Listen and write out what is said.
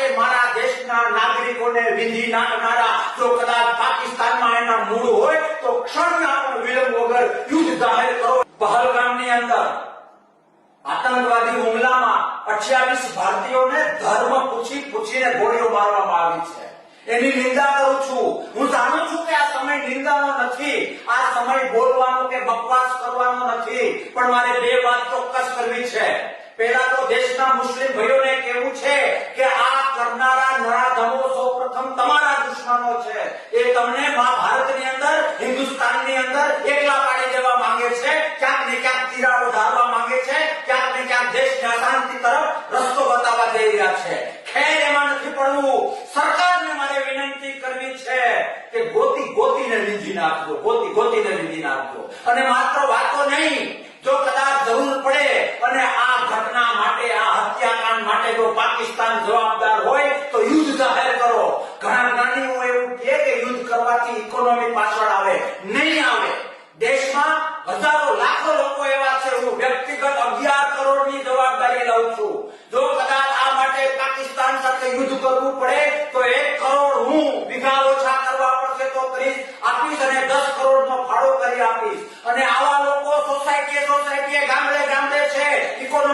માટે મારા દેશના નાગરિકોને વિધિ નાખનારા જો કદાચ પાકિસ્તાનમાં એના મૂળ હોય, તો ક્ષણના વિલંબ વગર યુદ્ધ જાહેર કરો. પહલગામની અંદર આતંકવાદી હુમલામાં અઠ્યાવીસ ભારતીયોને ધર્મ પૂછી પૂછીને ગોળીઓ મારવામાં આવી છે. એની નિંદા કરું છું. હું જાણું છું કે આ સમય નિંદાનો નથી. આ સમય બોલવાનો કે બકવાસ કરવાનો નથી. પણ મારે બે વાત ચોક્કસ કરવી છે. પહેલા તો દેશના મુસ્લિમ ભાઈઓને દુશ્મનો છે. એ તમને મહાભારતની અંદર, હિન્દુસ્તાનની અંદર એકલા પાડી દેવા માંગે છે. ક્યાંક ને ક્યાંક તિરાડો ધારવા માંગે છે. ક્યાંક ને ક્યાંક દેશને અશાંતિ તરફ રસ્તો બતાવવા જઈ રહ્યા છે. ખેર એમાં નથી પડવું. સરકારને મારે વિનંતી કરવી છે કે ગોતી ગોતીને લીધી નાખજો, ગોતી ગોતીને લીધી નાખજો. અને માત્ર વાતો નહીં, જો કદાચ જરૂર પડે અને આ ઘટના માટે, આ હત્યાકાંડ માટે જો પાકિસ્તાન જવાબદાર હોય તો યુદ્ધ જાહેર કરો ઘણા જ્ઞાનીઓ એવું કહે કે યુદ્ધ કરવાથી ઇકોનોમી પાછળ આવે, નહીં આવે. દેશમાં હજારો લાખો લોકો એવા છે, હું વ્યક્તિગત અગિયાર કરોડની જવાબદારી લઉં છું. જો કદાચ આ માટે પાકિસ્તાન સાથે યુદ્ધ કરવું પડે, તો એક કરોડ હું વિઘા ઓછા કરવા પડશે તો કરીશ, આપીશ અને દસ કરોડનો ફાળો કરી આપીશ. અને આવા લોકો સોસાયટીએ સોસાયટીએ ગામડે ગામડે છે ઇકોનોમીની કોઈ